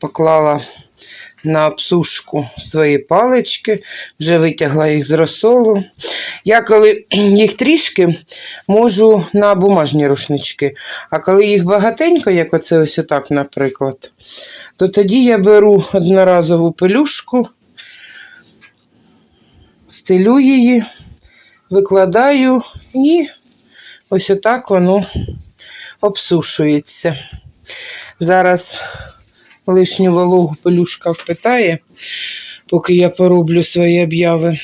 Поклала на обсушку свої палички, вже витягла їх з розсолу. Я коли їх трішки можу на бумажні рушнички, а коли їх багатенько, як оце ось отак, наприклад, то тоді я беру одноразову пелюшку, стелю її, викладаю і ось отак воно обсушується. Зараз лишню вологу пелюшка впитає, поки я пороблю свої обяви.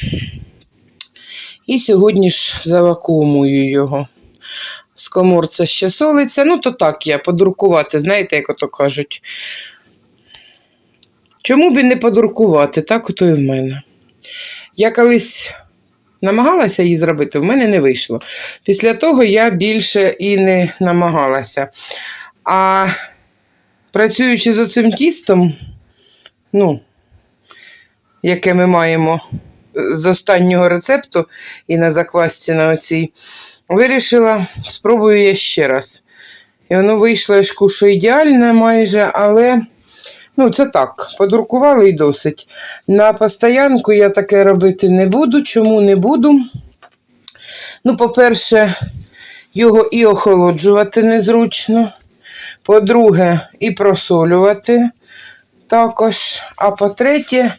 І сьогодні ж завакуумую його. З коморця ще солиться. Ну, то так я подрукувати, знаєте, як ото кажуть. Чому б і не подрукувати? Так ото і в мене. Я колись намагалася її зробити, в мене не вийшло. Після того я більше і не намагалася. А працюючи з оцим тістом, ну, яке ми маємо з останнього рецепту і на заквасці на оцій, вирішила, спробую я ще раз. І воно вийшло, я ж кушу ідеальне майже, але ну, це так, подрукували і досить. На постоянку я таке робити не буду. Чому не буду? Ну, по-перше, його і охолоджувати незручно. По-друге, і просолювати також. А по-третє,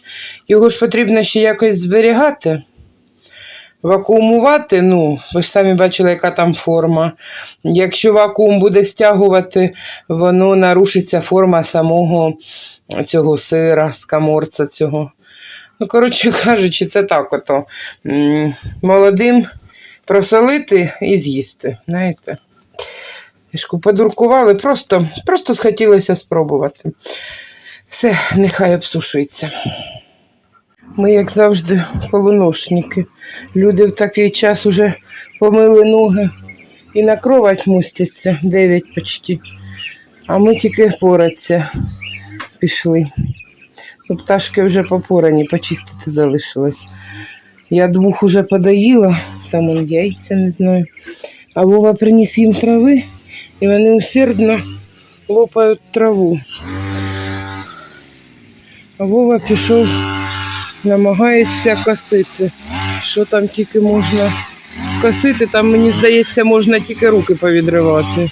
його ж потрібно ще якось зберігати. Вакуумувати, ну, ви ж самі бачили, яка там форма. Якщо вакуум буде стягувати, воно нарушиться форма самого цього сира, скаморця цього. Ну, коротше кажучи, це так ото. Молодим просолити і з'їсти. Знаєте? Подуркували, просто, просто схотілося спробувати. Все, нехай обсушується. Ми, як завжди, полуношники. Люди в такий час уже помили ноги і на кровать мустяться, дев'ять почти. А ми тільки пораться пішли. Ну, пташки вже попорані, почистити залишилось. Я двох уже подоїла, там он яйця не знаю. А Вова приніс їм трави, і вони усердно лопають траву. А Вова пішов, намагається косити. Що там тільки можна косити, там, мені здається, можна тільки руки повідривати.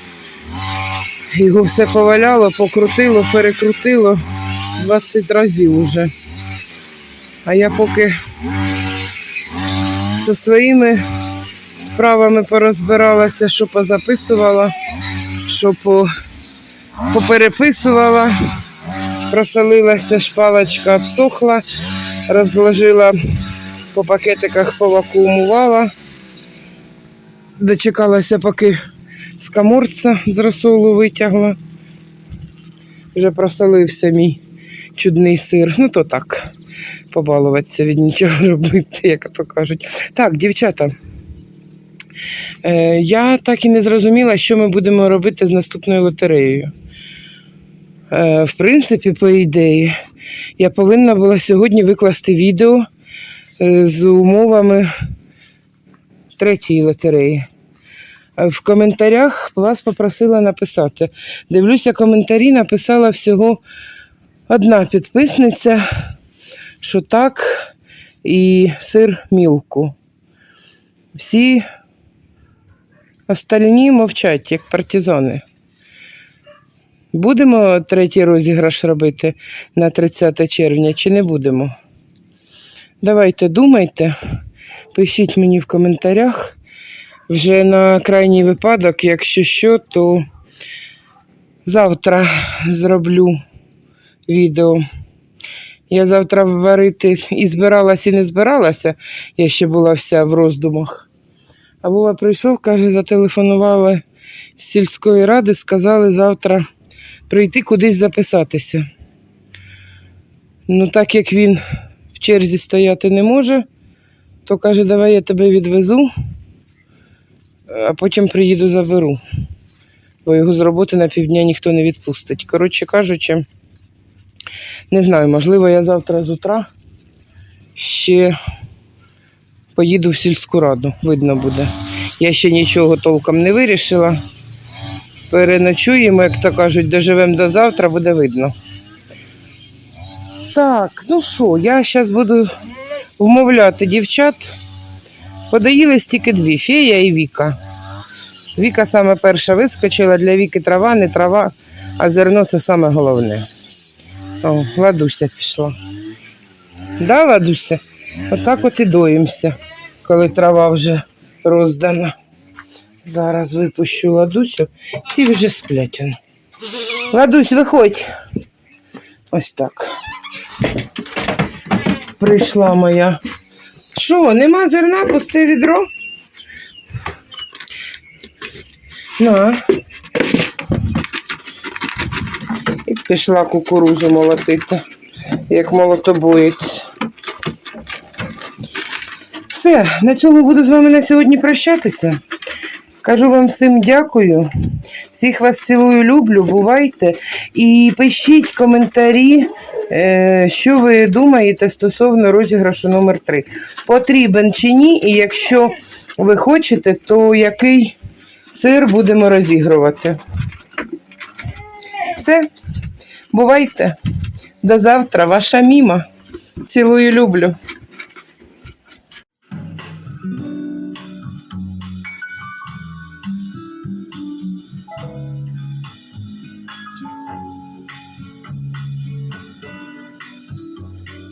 Його все поваляло, покрутило, перекрутило 20 разів уже. А я поки зі своїми справами порозбиралася, що позаписувала, що по, попереписувала, просолилася шпалочка, обсохла, розложила по пакетиках, повакуумувала, дочекалася, поки з каморця з розсолу витягла. Вже просолився мій чудний сир. Ну то так, побалуватися від нічого робити, як то кажуть. Так, дівчата. Е, я так і не зрозуміла, що ми будемо робити з наступною лотереєю. Е, в принципі, по ідеї, я повинна була сьогодні викласти відео е, з умовами третьої лотереї. В коментарях вас попросила написати. Дивлюся, коментарі написала всього одна підписниця, що так, і сир мілку. Всі остальні мовчать, як партизани. Будемо третій розіграш робити на 30 червня чи не будемо? Давайте думайте, пишіть мені в коментарях. Вже на крайній випадок, якщо що, то завтра зроблю відео. Я завтра варити і збиралась, і не збиралася. Я ще була вся в роздумах. А Вова прийшов, каже, зателефонували з сільської ради, сказали завтра прийти кудись записатися. Ну, так як він в черзі стояти не може, то каже, давай я тебе відвезу, а потім приїду заберу. Бо його з роботи на півдня ніхто не відпустить. Коротше кажучи, Не знаю, можливо, я завтра з утра ще поїду в сільську раду, видно буде. Я ще нічого толком не вирішила. Переночуємо, як то кажуть, доживемо до завтра, буде видно. Так, ну що, я зараз буду вмовляти дівчат. Подоїлись тільки дві фея і Віка. Віка саме перша вискочила, для Віки трава, не трава, а зерно це саме головне. О, Ладуся пішла. Да, Ладуся? Отак от і доїмося, коли трава вже роздана. Зараз випущу Ладусю. Ці вже сплять. Ладусь, виходь. Ось так. Прийшла моя. Що, нема зерна, пусте відро? На. І пішла кукурузу молотити, як молотобоєць. Все, на цьому буду з вами на сьогодні прощатися. Кажу вам всім дякую. Всіх вас цілую, люблю, бувайте. І пишіть коментарі, е, що ви думаєте стосовно розіграшу номер 3 Потрібен чи ні, і якщо ви хочете, то який сир будемо розігрувати. Все, бувайте. До завтра, ваша міма. Цілую, люблю. thank you